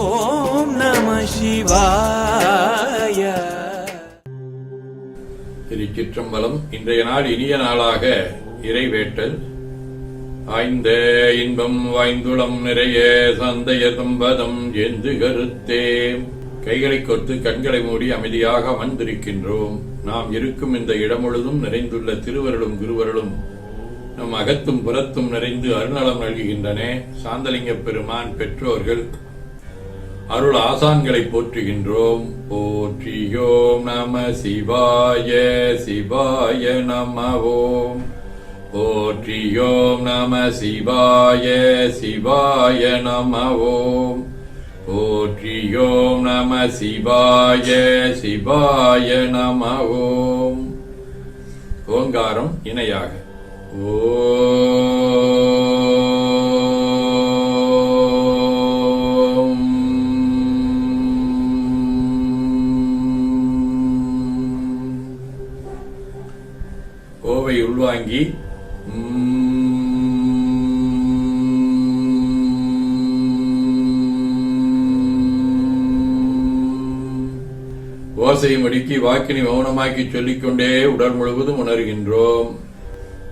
ஓம் நம சிவாய. திருச்சிற்றம்பலம் இன்றைய நாள் இனிய நாளாக இறைவேட்டல் ஆய்ந்த இன்பம் வாய்ந்துளம் நிறைய சந்தைய சம்பதம் என்று கருத்தே. கைகளை கொத்து கண்களை மூடி அமைதியாக அமர்ந்திருக்கின்றோம். நாம் இருக்கும் இந்த இடமுழுதும் நிறைந்துள்ள திருவருளும் குருவருளும் நம் அகத்தும் புறத்தும் நிறைந்து அருணலம் நல்கின்றன சாந்தலிங்க பெருமான் பெற்றோர்கள் அருள் ஆசான்களை போற்றுகின்றோம். போற்றியோம் நம சிவாய சிவாய நம ஓம் போற்றியோம் நம சிவாய சிவாய நம ஓம் போற்றியோம் நம சிவாய சிவாய நம ஓம் ஓங்காரம் இணையாக. ஓ உள்வாங்கி ஓசையை முடுக்கி வாக்கினை மௌனமாக்கி சொல்லிக்கொண்டே உடல் முழுவதும் உணர்கின்றோம்.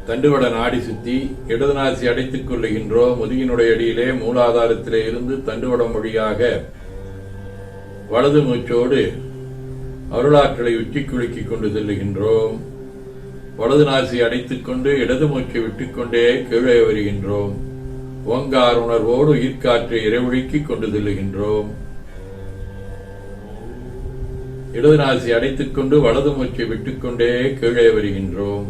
தண்டுவட நாடி சுத்தி இடது நாசி அடைத்துக் கொள்ளுகின்றோம். முதுகினுடைய அடியிலே மூலாதாரத்திலே இருந்து தண்டுவடம் மொழியாக வலது மூச்சோடு அருளாற்றலை உச்சி குலுக்கிக் கொண்டு செல்லுகின்றோம். வலது நாசி அடைத்துக் கொண்டு இடது மூச்சை விட்டுக்கொண்டே கீழே வருகின்றோம். ஓங்கார் உணர்வோடு உயிர்காற்றை இறைவழுக்கிக் கொண்டு செல்லுகின்றோம். இடது நாசி அடைத்துக் கொண்டு வலது மூச்சை விட்டுக்கொண்டே கீழே வருகின்றோம்.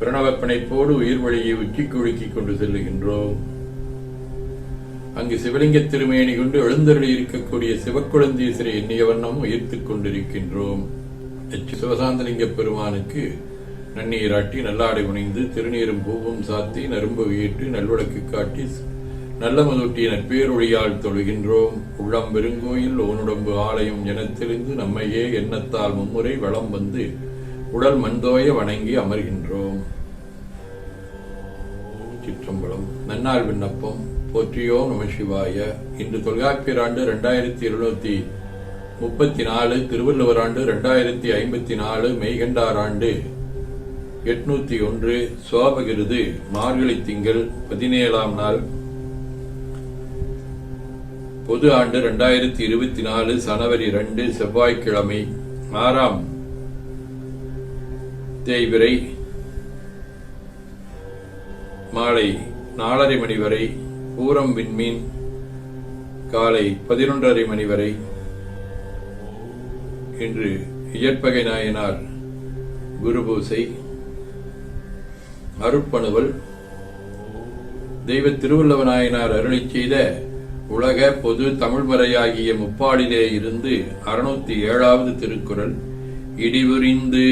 பிரணவ பிணைப்போடு உயிர் வழியை உச்சி குழுக்கிக் கொண்டு செல்லுகின்றோம். அங்கு சிவலிங்க திருமேனி கொண்டு எழுந்தருளி இருக்கக்கூடிய சிவக்குழந்தீசரை எண்ணிய வண்ணம் உயர்த்துக் கொண்டிருக்கின்றோம். சிவசாந்தலிங்க பெருமானுக்கு நன்னீராட்டி நல்லாடை உணைந்து திருநீரும் பூவும் சாத்தி நரும்பு வீட்டு நல்வடக்கு காட்டி நல்ல மதுட்டிய நற்பேரொழியால் தொழுகின்றோம். உள்ளம் பெருங்கோயில் ஓனுடம்பு ஆலயம் என தெரிந்து நம்மையே எண்ணத்தால் மும்முறை வளம் வந்து உடல் மண்தோய வணங்கி அமர்கின்றோம். சிற்றம்பலம் நன்னாள் விண்ணப்பம். போற்றியோ நம சிவாய. இன்று தொல்காப்பியர் ஆண்டு இரண்டாயிரத்தி இருநூத்தி முப்பத்தி நாலு திருவள்ளுவர் ஆண்டு ரெண்டாயிரத்தி ஐம்பத்தி நாலு மெய்கண்டார் ஆண்டு. எட்நூத்தி ஒன்று சோபகிருது மார்கழி திங்கள் பதினேழாம் நாள். பொது ஆண்டு ரெண்டாயிரத்தி இருபத்தி நாலு சனவரி ரெண்டு செவ்வாய்க்கிழமை. ஆறாம் தேய்பிரை. மாலை நாலரை மணி வரை. பூரம் விண்மீன். காலை பதினொன்றரை மணி வரை. இன்று இயற்பகை நாயனார் குருபூசை அருட்பணுவல் தெய்வ திருவள்ளுவ நாயனார் அருளிச் செய்த உலக பொது தமிழ்மறையாகிய முப்பாடிலே இருந்து அறுநூத்தி ஏழாவது திருக்குறள் இடிபுரிந்து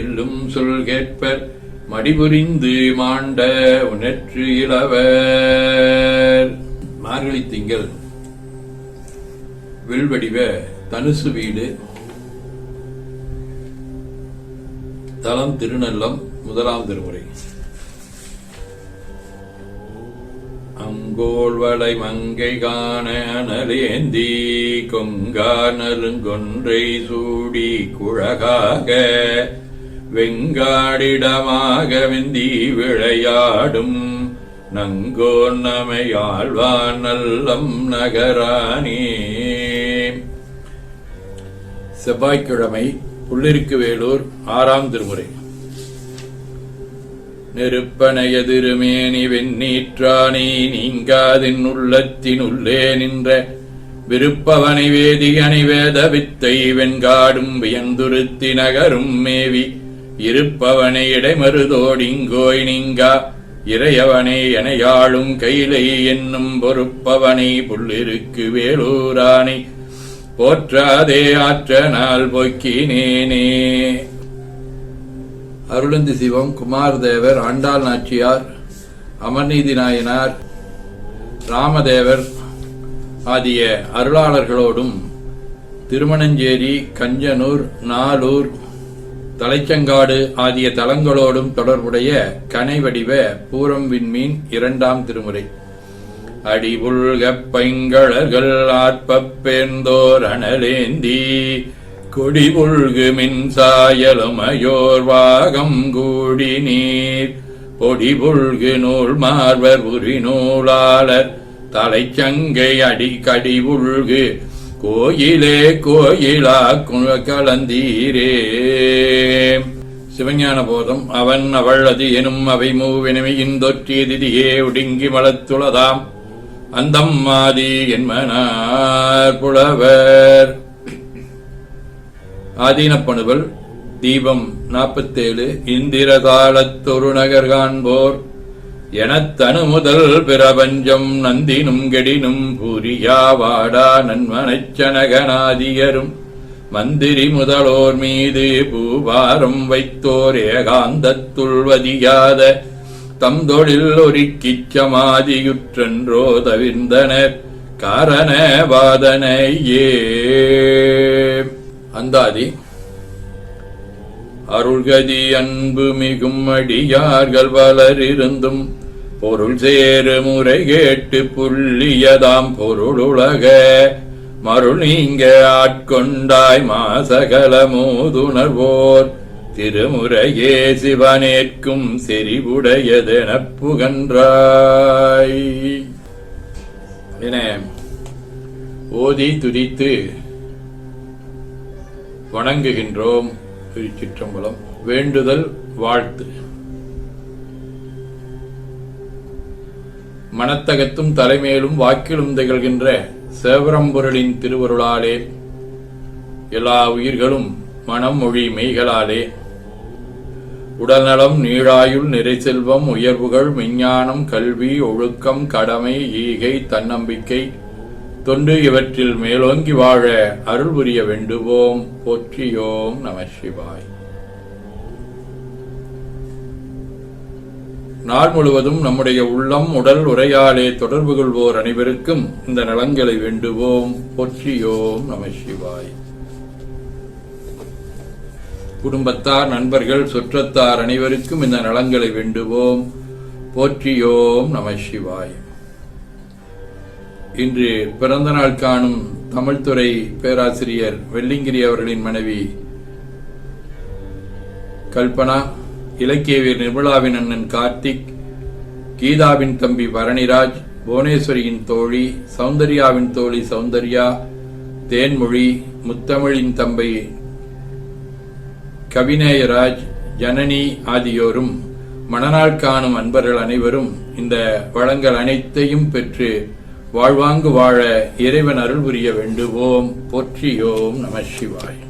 எல்லும் சொல் கேட்பர் மடிபுரிந்து மாண்ட உணர்ச்சி இளவர். மார்கழி திங்கள் வில்வடிவ தனுசு வீடு தலம் திருநல்லம் முதலாம் திருமுறை. அங்கோள்வளை மங்கை காண அனலேந்தி கொங்கா சூடி குழகாக வெங்காடிடமாக விந்தி விளையாடும் நங்கோ நமையாழ்வான் நல்லம் நகரானே செவ்வாய்க்கிழமை புள்ளிருக்கு வேலூர் ஆறாம் திருமுறை. நெருப்பனைய திருமேனி வெண்ணீற்றானே நீங்காதின் உள்ளத்தின் உள்ளே நின்ற விருப்பவனை வேதியனை வேத வித்தை வெண்காடும் வியந்துருத்தி நகரும் மேவி இருப்பவனை இடைமருதோடிங்கோய் நீங்கா இறையவனை எனையாளும் கைலை என்னும் பொறுப்பவனை புள்ளிருக்கு வேலூரானை போற்றாதே ஆற்ற நாள் போக்கினேனே. அருளந்தி சிவம் குமாரதேவர் ஆண்டாள் நாச்சியார் அமர்நீதி நாயனார் ராமதேவர் ஆகிய அருளாளர்களோடும் திருமணஞ்சேரி கஞ்சனூர் நாலூர் தலைச்சங்காடு ஆகிய தலங்களோடும் தொடர்புடைய கனை வடிவ பூரம் விண்மீன் இரண்டாம் திருமுறை. அடிபுல்கப் பைங்களர்கள் ஆர்ப்பப் பேர்ந்தோர் அனலேந்தி கொடிபுல்கு மின்சாயலுமையோர் வாகம் கூடி நீர் பொடிபுல்கு நூல் மார்வர் உரி நூலாளர் தலைச்சங்கை அடி கடிபுல்கு கோயிலே கோயிலா கலந்தீரே சிவஞான போதம் அவன் அவள் அது எனும் அவை மூவினமையின் தொற்றிய திதியே ஒடுங்கி மலத்துளதாம் அந்தம் மாதி என்மனார் புலவர். ஆதீனப்பணுவல் தீபம் நாற்பத்தேழு இந்திரதாளத்தொரு நகர் காண்போர். எனத்தனு முதல் பிரபஞ்சம் நந்தினும் கெடினும் பூரியா வாடா நன்மனச்சனகநாதியரும் மந்திரி முதலோர் மீது பூபாரம் வைத்தோர் ஏகாந்தத்துள்வதியாத தம் தொழில் ஒருக்கிச் சமாதியுற்றன்றோ தவிர்ந்தனர் காரண வாதனையே அந்தாதி அருள்கதி அன்பு மிகும் அடியார்கள் பலர் இருந்தும் பொருள் சேரு முறை கேட்டு புள்ளியதாம் பொருளுலக. மருள் நீங்க ஆட்கொண்டாய் மாசகல மோதுணர்வோர். திருமுறையே சிவனேற்கும் செறிவுடையதெனப் புகன்றாய். என ஓதி துதித்து வணங்குகின்றோம் திருச்சிற்றம்பலம். வேண்டுதல் வாழ்த்து. மனத்தகத்தும் தலைமேலும் வாக்கிலும் திகழ்கின்ற சேவரம்பொருளின் திருவருளாலே எல்லா உயிர்களும் மனம் மொழி மெய்களாலே உடல்நலம் நீழாயுள் நிறை செல்வம் உயர்வுகள் விஞ்ஞானம் கல்வி ஒழுக்கம் கடமை ஈகை தன்னம்பிக்கை. தொண்டு இவற்றில் மேலோங்கி வாழ அருள் புரிய வேண்டுவோம். போற்றியோம் நம சிவாய். நாள் முழுவதும் நம்முடைய உள்ளம் உடல் உரையாலே தொடர்பு கொள்வோர் அனைவருக்கும் இந்த நலங்களை வேண்டுவோம். போற்றியோம் நம சிவாய். குடும்பத்தார் நண்பர்கள் சுற்றத்தார் அனைவருக்கும் இந்த நலங்களை வேண்டுவோம். போற்றியோம் நம சிவாய். இன்று பிறந்த நாள் காணும் தமிழ்துறை பேராசிரியர் வெள்ளிங்கிரி அவர்களின் மனைவி கல்பனா இலக்கியவீர் நிர்மலாவின் அண்ணன் கார்த்திக் கீதாவின் தம்பி பரணிராஜ் புவனேஸ்வரியின் தோழி சௌந்தர்யாவின் தோழி சௌந்தர்யா தேன்மொழி முத்தமிழின் தம்பை கவிநேயராஜ் ஜனனி ஆகியோரும் மணநாள் காணும் அன்பர்கள் அனைவரும் இந்த வளங்கள் அனைத்தையும் பெற்று வாழ்வாங்கு வாழ இறைவன் அருள் புரிய வேண்டுவோம். போற்றியோம் நம சிவாய்.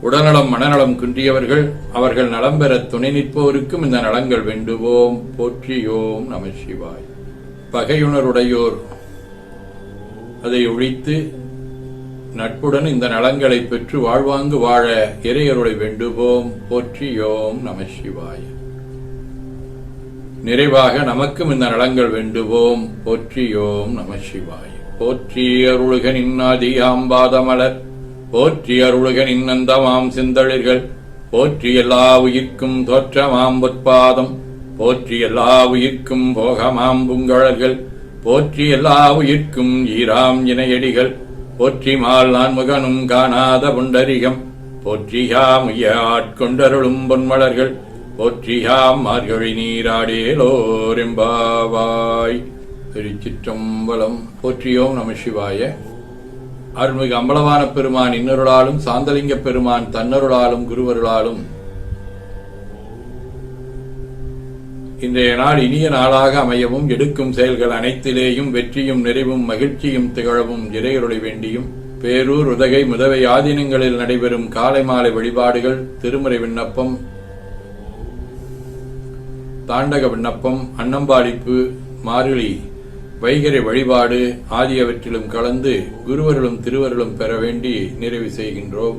உடல்நலம் மனநலம் குன்றியவர்கள் அவர்கள் நலம் பெற துணை நிற்போருக்கும் இந்த நலங்கள் வேண்டுவோம். போற்றியோம் நம சிவாய். பகையுணருடையோர் அதை ஒழித்து நட்புடன் இந்த நலங்களை பெற்று வாழ்வாங்கு வாழ இறையருளை வேண்டுவோம். போற்றியோம் நம சிவாய. நிறைவாக நமக்கும் இந்த நலங்கள் வேண்டுவோம். போற்றியோம் நம சிவாய. போற்றி அருளுக நின்னாதியாம்பாதமலர் போற்றி அருளுக நின்னந்தமாம் சிந்தளிர்கள். போற்றி எல்லா உயிர்க்கும் தோற்றமாம் பொற்பாதம். போற்றி எல்லா உயிர்க்கும் போகமாம் புங்கழல்கள். போற்றி எல்லா உயிர்க்கும் ஈராம் இணையடிகள். போற்றி மால் நான்முகனும் காணாத புண்டரிகம். போற்றியாம் ஆட்கொண்டருளும் பொன்மலர்கள். போற்றியாம் மார்கழி நீராடேலோரெம்பாவாய். திருச்சிற்றம்பலம் போற்றியோம் நம சிவாய. அருள்மிகு அம்பலவான பெருமான் இன்னருளாலும் சாந்தலிங்க பெருமான் தன்னருளாலும் குருவருளாலும் இன்றைய நாள் இனிய நாளாக அமையவும் எடுக்கும் செயல்கள் அனைத்திலேயும் வெற்றியும் நிறைவும் மகிழ்ச்சியும் திகழவும் இறையருளை வேண்டியும். பேரூர் உதகை முதவை ஆதீனங்களில் நடைபெறும் காலை மாலை வழிபாடுகள் திருமுறை விண்ணப்பம் தாண்டக விண்ணப்பம் அன்னம்பாடிப்பு மாறிலி வைகரை வழிபாடு ஆகியவற்றிலும் கலந்து குருவருளும் திருவருளும் பெற வேண்டி நிறைவு செய்கின்றோம்.